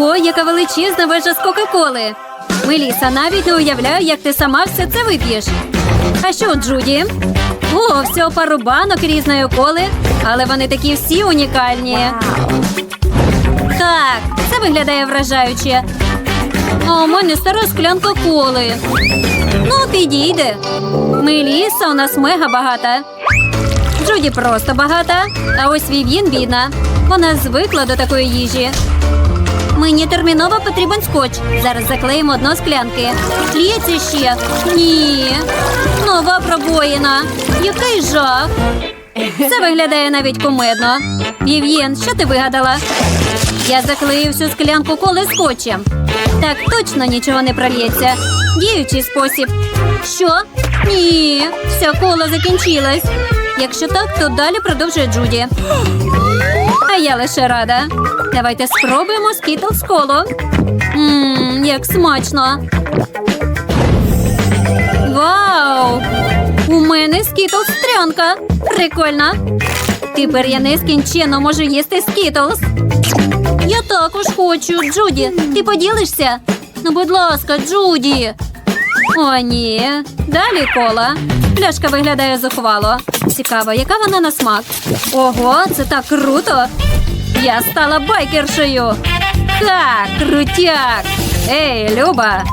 Ого, яка величезна вежа з Кока-Коли. Меліса, навіть не уявляю, як ти сама все це вип'єш. А що, Джуді? О, всього пару банок різної коли, але вони такі всі унікальні. Так, це виглядає вражаюче. А у мене стара склянка коли. Ну, підійде. Меліса у нас мега багата. Джуді просто багата, а ось Вів'їн бідна. Вона звикла до такої їжі. Мені терміново потрібен скотч. Зараз заклеїмо одну склянки. Лється ще. Ні. Нова пробоїна. Який жах. Це виглядає навіть кумедно. Вів'єн, що ти вигадала? Я заклею всю склянку коли скотчем. Так точно нічого не прольється. Діючий спосіб. Що? Ні, вся кола закінчилась. Якщо так, то далі продовжує Джуді. Я лише рада. Давайте спробуємо скітлс коло. Ммм, як смачно. Вау! У мене скітлс стрянка. Прикольно. Тепер я нескінченно можу їсти скітлс. Я також хочу, Джуді. Ти поділишся? Ну, будь ласка, Джуді. О, ні. Далі кола. Пляшка виглядає зухвало. Цікаво, яка вона на смак. Ого, це так круто. Я стала байкершею. Ха, крутяк. Ей, Люба.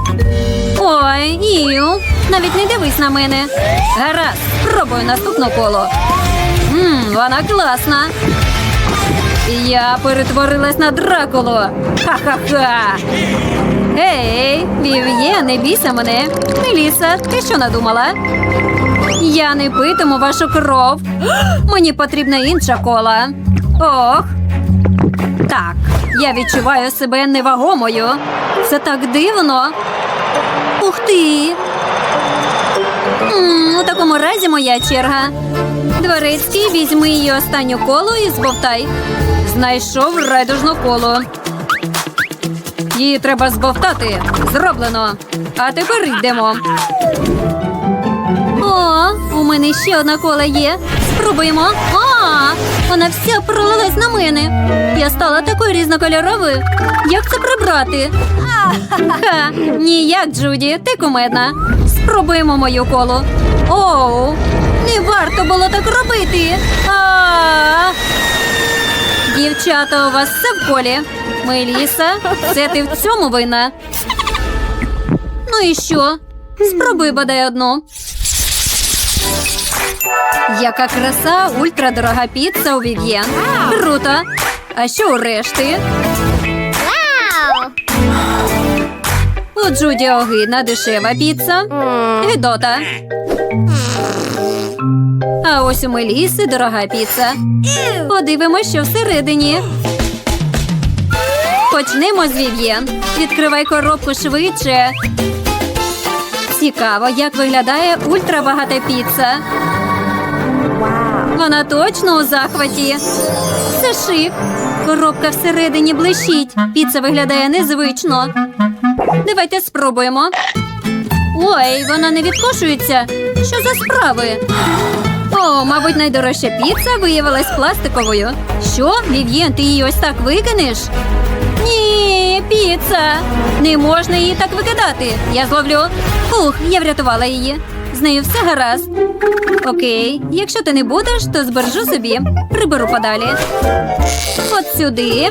Ой, Ію, навіть не дивись на мене. Гаразд, пробую наступну коло. Ммм, вона класна. Я перетворилась на Дракулу. Ха-ха-ха. Ей, Вів'є, не бійся мене. Меліса, ти що надумала? Я не питиму вашу кров. Мені потрібна інша кола. Ох. Так, я відчуваю себе невагомою. Це так дивно. Ух ти. У такому разі моя черга. Дворецький, візьми її останню колу і збовтай. Знайшов райдужну колу. Її треба збовтати. Зроблено. А тепер йдемо. О, у мене ще одна кола є. Спробуємо. А, вона вся пролилась на мене. Я стала такою різнокольоровою. Як це прибрати? Ха, ніяк, Джуді, ти кумедна. Спробуємо мою колу. Оу, не варто було так робити. А! Дівчата, у вас все в колі. Меліса, це ти в цьому винна. Ну і що? Спробуй бодай одну. Яка краса ультрадорога піца у Вів'єн. Круто. А що у решти? У Джуді огидна дешева піца. Гедота. А ось у Меліси дорога піца. Подивимось, що всередині. Почнемо з Вів'єн. Відкривай коробку швидше. Цікаво, як виглядає ультрабагата піца. Вона точно у захваті. Це шик. Коробка всередині блищить. Піца виглядає незвично. Давайте спробуємо. Ой, вона не відкошується. Що за справи? О, мабуть, найдорожча піца виявилась пластиковою. Що, Вів'єн, ти її ось так викинеш? Ні, піца. Не можна її так викидати. Я зловлю. Ух, я врятувала її. З нею все гаразд. Окей, якщо ти не будеш, то збережу собі. Приберу подалі. От сюди.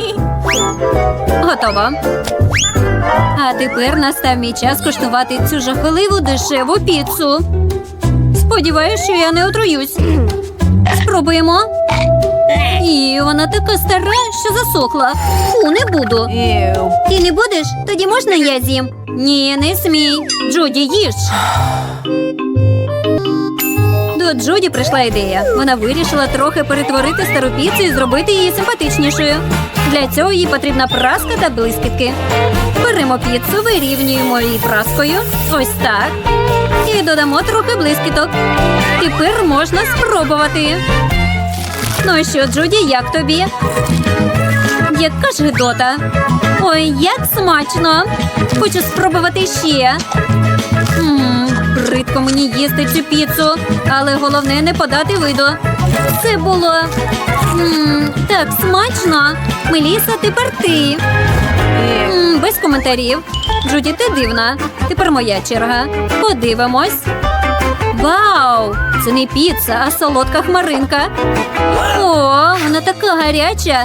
Готово. А тепер настав мій час куштувати цю жахливу дешеву піцу. Сподіваюсь, що я не отруюсь. Спробуємо. І вона така стара, що засохла. Фу, не буду. Ти не будеш? Тоді можна я з'їм? Ні, не смій. Джуді, їж. До Джуді прийшла ідея. Вона вирішила трохи перетворити стару піцу і зробити її симпатичнішою. Для цього їй потрібна праска та блискітки. Беремо піцу, вирівнюємо її праскою. Ось так. І додамо трохи блискіток. Тепер можна спробувати. Ну що, Джуді, як тобі? Яка ж гидота. Ой, як смачно. Хочу спробувати ще. Ммм, бридко мені їсти цю піцу, але головне не подати виду. Це було ммм, так смачно. Меліса, тепер ти. без коментарів. Джуді, ти дивна. Тепер моя черга. Подивимось. Вау! Це не піца, а солодка хмаринка. О, вона така гаряча.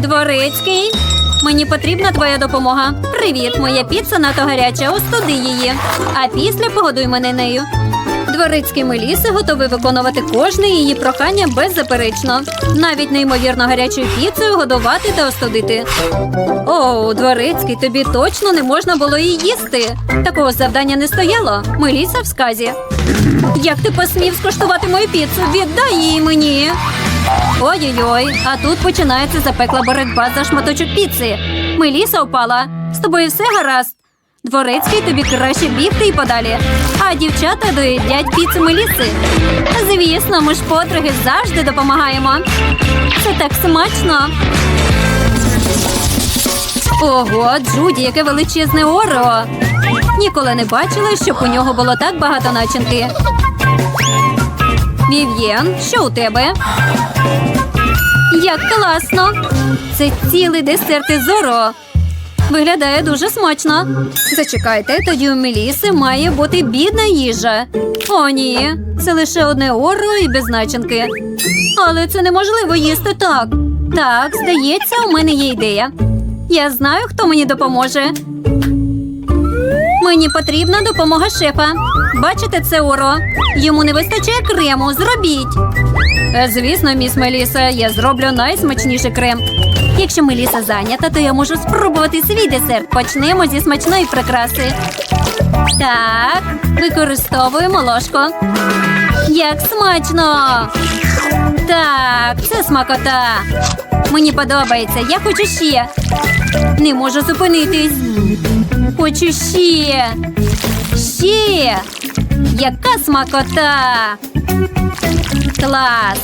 Дворецький. Мені потрібна твоя допомога. Привіт, моя піца надто гаряча, остуди її. А після погодуй мене нею. Дворецький Меліси готовий виконувати кожне її прохання беззаперечно. Навіть неймовірно гарячою піцею годувати та остудити. О, дворецький, тобі точно не можна було її їсти. Такого завдання не стояло. Меліса в сказі. Як ти посмів скуштувати мою піцу? Віддай її мені. Ой-ой-ой, а тут починається запекла боротьба за шматочок піци. Меліса впала. З тобою все гаразд. Дворецький тобі краще бігти і подалі. А дівчата доїдять піцу Меліси. Звісно, ми ж подруги завжди допомагаємо. Це так смачно. Ого, Джуді, яке величезне орео. Ніколи не бачила, щоб у нього було так багато начинки. Вів'єн, що у тебе? Як класно! Це цілий десерт із Орео. Виглядає дуже смачно. Зачекайте, тоді у Меліси має бути бідна їжа. О, ні, це лише одне Орео і без начинки. Але це неможливо їсти так. Так, здається, у мене є ідея. Я знаю, хто мені допоможе. Мені потрібна допомога шефа. Бачите це оро? Йому не вистачає крему. Зробіть. Е, Звісно, міс Меліса, я зроблю найсмачніший крем. Якщо Меліса зайнята, то я можу спробувати свій десерт. Почнемо зі смачної прикраси. Так, використовуємо ложку. Як смачно! Так, це смакота. Мені подобається. Я хочу ще. Не можу зупинитись. Хочу ще. Ще. Яка смакота. Клас.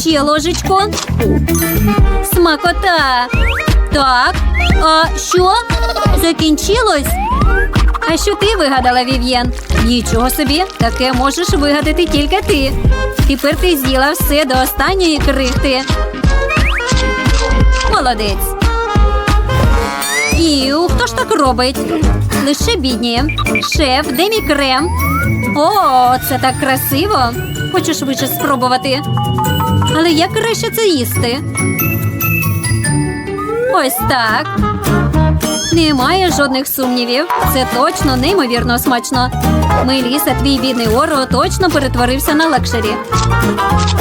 Ще ложечку. Смакота. Так. А що? Закінчилось? А що ти вигадала, Вів'єн? Нічого собі, таке можеш вигадати тільки ти. Тепер ти з'їла все до останньої крихти. Молодець. Іу, хто ж так робить? Лише бідні. Шеф, де мій крем? О, це так красиво. Хочу швидше спробувати. Але як краще це їсти? Ось так. Немає жодних сумнівів. Це точно неймовірно смачно. Меліса, твій бідний Орео точно перетворився на лакшері.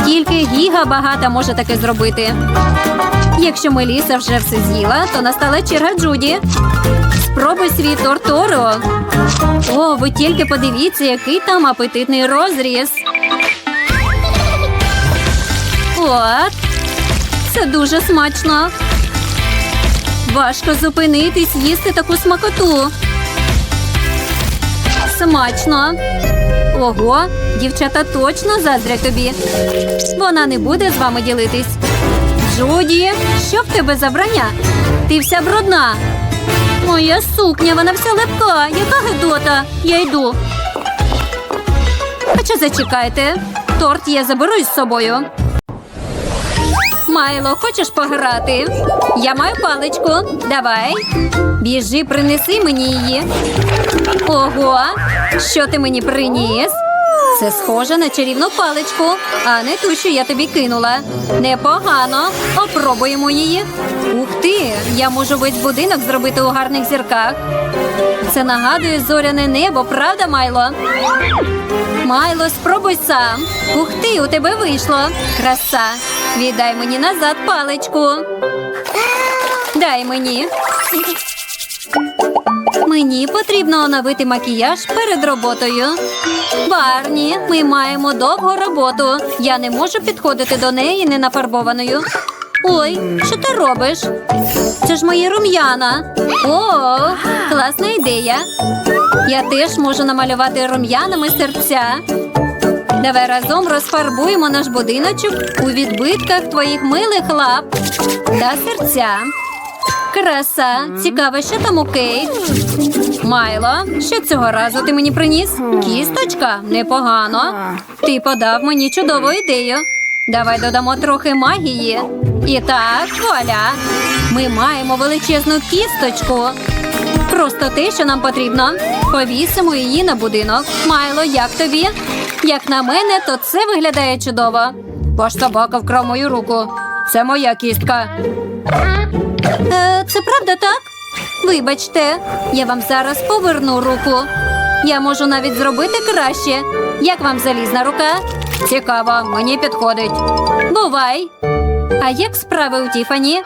Тільки Гіга багата може таке зробити. Якщо Меліса вже все з'їла, то настала черга Джуді. Спробуй свій торт Орео. О, ви тільки подивіться, який там апетитний розріз. От. Це дуже смачно. Важко зупинитись, їсти таку смакоту. Смачно. Ого, дівчата точно заздрять тобі. Вона не буде з вами ділитись. Джуді, що в тебе за броня? Ти вся брудна. Моя сукня, вона вся лепка. Яка гидота? Я йду. Хоча зачекайте. Торт я заберу із собою. Майло, хочеш пограти? Я маю паличку. Давай. Біжи, принеси мені її. Ого, що ти мені приніс? Це схоже на чарівну паличку, а не ту, що я тобі кинула. Непогано. Опробуємо її. Ух ти! Я можу весь будинок зробити у гарних зірках. Це нагадує зоряне небо, правда, Майло? Майло, спробуй сам. Ух ти, у тебе вийшло. Краса. Віддай мені назад паличку. Дай мені. Мені потрібно оновити макіяж перед роботою. Барні, ми маємо довгу роботу. Я не можу підходити до неї ненафарбованою. Ой, що ти робиш? Це ж мої рум'яна. О, класна ідея. Я теж можу намалювати рум'янами серця. Давай разом розфарбуємо наш будиночок у відбитках твоїх милих лап та серця. Краса. Цікаво, що там у Кейт? Майло, що цього разу ти мені приніс? Кісточка? Непогано. Ти подав мені чудову ідею. Давай додамо трохи магії. І так, вуаля. Ми маємо величезну кісточку. Просто те, що нам потрібно. Повісимо її на будинок. Майло, як тобі? Як на мене, то це виглядає чудово. Ваш собака вкрав мою руку. Це моя кістка. Е, це правда так? Вибачте, я вам зараз поверну руку. Я можу навіть зробити краще. Як вам залізна рука? Цікаво, мені підходить. Бувай. А як справи у Тіфані?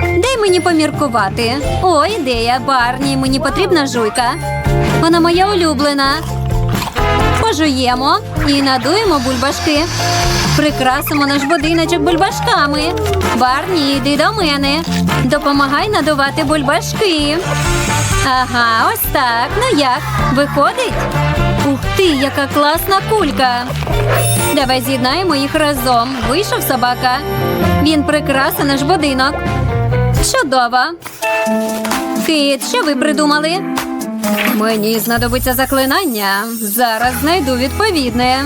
Дай мені поміркувати. О, ідея, Барні, мені потрібна жуйка. Вона моя улюблена. Пожуємо і надуємо бульбашки. Прикрасимо наш будиночок бульбашками. Барні, йди до мене. Допомагай надувати бульбашки. Ага, ось так. Ну як? Виходить? Ух ти, яка класна кулька. Давай з'єднаємо їх разом. Вийшов собака. Він прикрасить наш будинок. Чудово. Кит, що ви придумали? Мені знадобиться заклинання. Зараз знайду відповідне.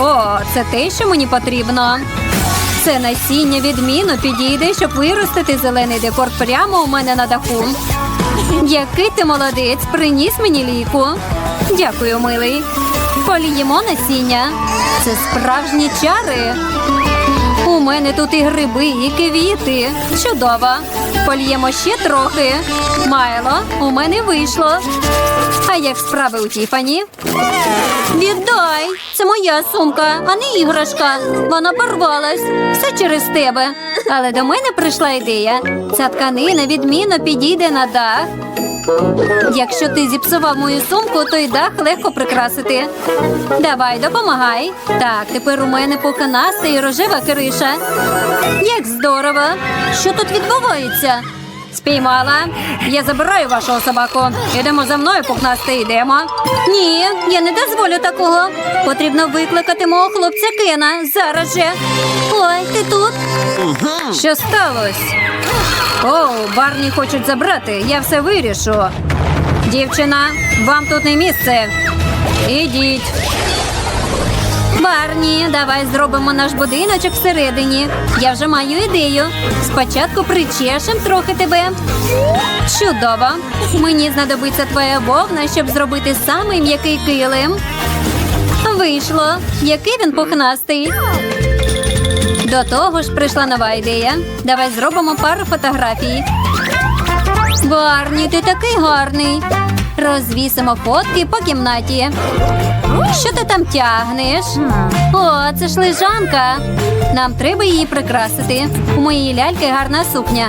О, це те, що мені потрібно. Це насіння відмінно підійде, щоб виростити зелений декор прямо у мене на даху. Який ти молодець, приніс мені ліку. Дякую, милий. Поліємо насіння. Це справжні чари. У мене тут і гриби, і квіти. Чудово. Польємо ще трохи. Майло, у мене вийшло. А як справи у Тіфані? Віддай! Це моя сумка, а не іграшка. Вона порвалась. Все через тебе. Але до мене прийшла ідея. Ця тканина відмінно підійде на дах. Якщо ти зіпсував мою сумку, то й дах легко прикрасити. Давай, допомагай. Так, тепер у мене поканаста і рожева криша. Як здорово! Що тут відбувається? Спіймала. Я забираю вашого собаку. Ідемо за мною, пухнасти, йдемо. Ні, я не дозволю такого. Потрібно викликати мого хлопця Кена. Зараз же. Ой, ти тут? Що сталося? О, Барні хочуть забрати. Я все вирішу. Дівчина, вам тут не місце. Ідіть. Барні, давай зробимо наш будиночок всередині. Я вже маю ідею. Спочатку причешем трохи тебе. Чудово. Мені знадобиться твоя вовна, щоб зробити самий м'який килим. Вийшло. Який він пухнастий. До того ж прийшла нова ідея. Давай зробимо пару фотографій. Барні, ти такий гарний. Розвісимо фотки по кімнаті. Що ти там тягнеш? О, це ж лежанка. Нам треба її прикрасити. У моєї ляльки гарна сукня.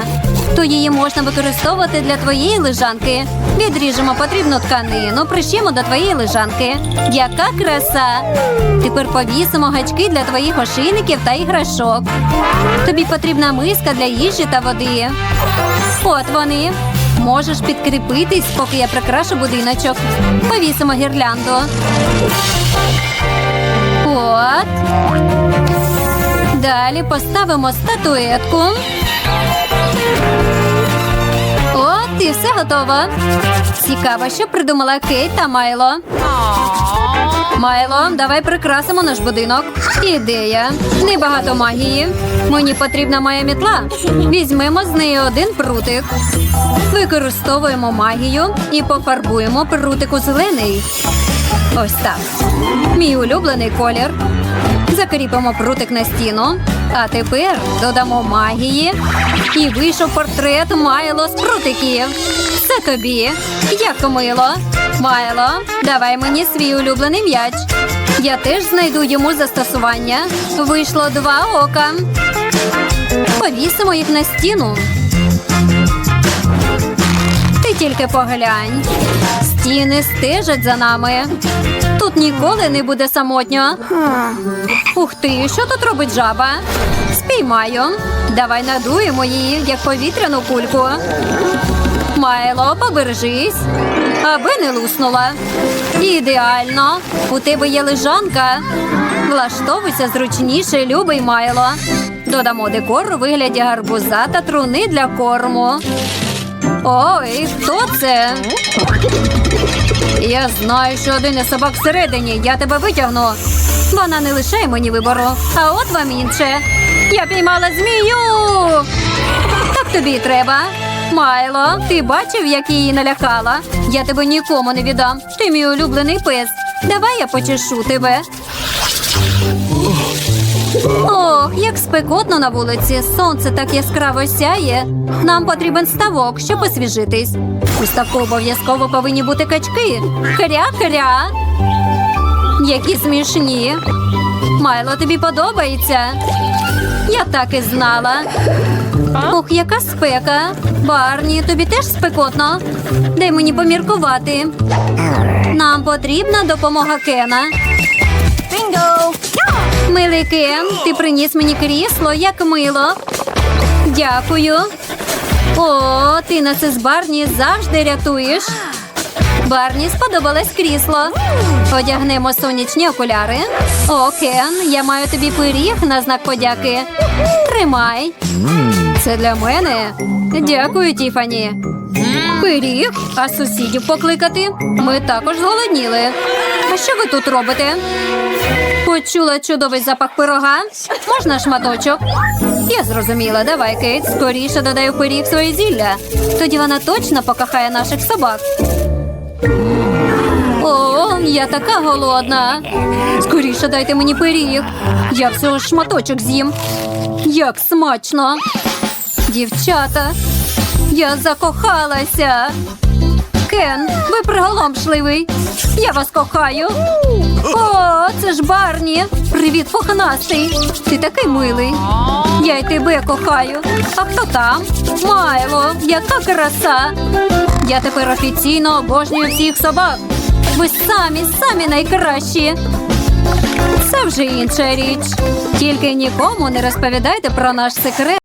То її можна використовувати для твоєї лежанки. Відріжемо потрібну тканину, прищимо до твоєї лежанки. Яка краса! Тепер повісимо гачки для твоїх ошейників та іграшок. Тобі потрібна миска для їжі та води. От вони. Можеш підкріпитись, поки я прикрашу будиночок. Повісимо гірлянду. От. Далі поставимо статуетку. От, і все готово. Цікаво, що придумала Кейт та Майло. Майло, давай прикрасимо наш будинок. Ідея. Небагато магії. Мені потрібна моя мітла. Візьмемо з неї один прутик. Використовуємо магію і пофарбуємо прутик у зелений. Ось так. Мій улюблений колір. Закріпимо прутик на стіну. А тепер додамо магії. І вийшов портрет Майло з прутиків. Це тобі. Як мило. Майло, давай мені свій улюблений м'яч. Я теж знайду йому застосування. Вийшло два ока. Повісимо їх на стіну. Ти тільки поглянь. Стіни стежать за нами. Тут ніколи не буде самотньо. Ух ти, що тут робить жаба? Спіймаю. Давай надуємо її, як повітряну кульку. Майло, побережись, аби не луснула. Ідеально. У тебе є лежанка. Влаштовуйся зручніше, любий Майло. Додамо декор у вигляді гарбуза та труни для корму. Ой, хто це? Я знаю, що один із собак всередині. Я тебе витягну. Вона не лишає мені вибору, а от вам інше. Я піймала змію. Так тобі треба. Майло, ти бачив, як її налякала? Я тебе нікому не віддам. Ти мій улюблений пес. Давай я почешу тебе. Ох, як спекотно на вулиці. Сонце так яскраво сяє. Нам потрібен ставок, щоб освіжитись. У ставку обов'язково повинні бути качки. Хря-хря. Які смішні. Майло, тобі подобається? Я так і знала. Ох, яка спека. Барні, тобі теж спекотно. Дай мені поміркувати. Нам потрібна допомога Кена. Bingo! Милий Кен, ти приніс мені крісло, як мило. Дякую. О, ти на це з Барні завжди рятуєш. Барні сподобалось крісло. Одягнемо сонячні окуляри. О, Кен, я маю тобі пиріг на знак подяки. Тримай. Це для мене. Дякую, Тіфані. Пиріг, а сусідів покликати. Ми також зголодніли. А що ви тут робите? Почула чудовий запах пирога. Можна шматочок? Я зрозуміла. Давай, Кейт, скоріше додай у пиріг своє зілля. Тоді вона точно покохає наших собак. О, я така голодна. Скоріше дайте мені пиріг. Я всього шматочок з'їм. Як смачно. Дівчата, я закохалася. Кен, ви приголомшливий. Я вас кохаю. О, це ж Барні. Привіт, пухнастий. Ти такий милий. Я й тебе кохаю. А хто там? Майло, яка краса. Я тепер офіційно обожнюю всіх собак. Ви самі, самі найкращі. Це вже інша річ. Тільки нікому не розповідайте про наш секрет.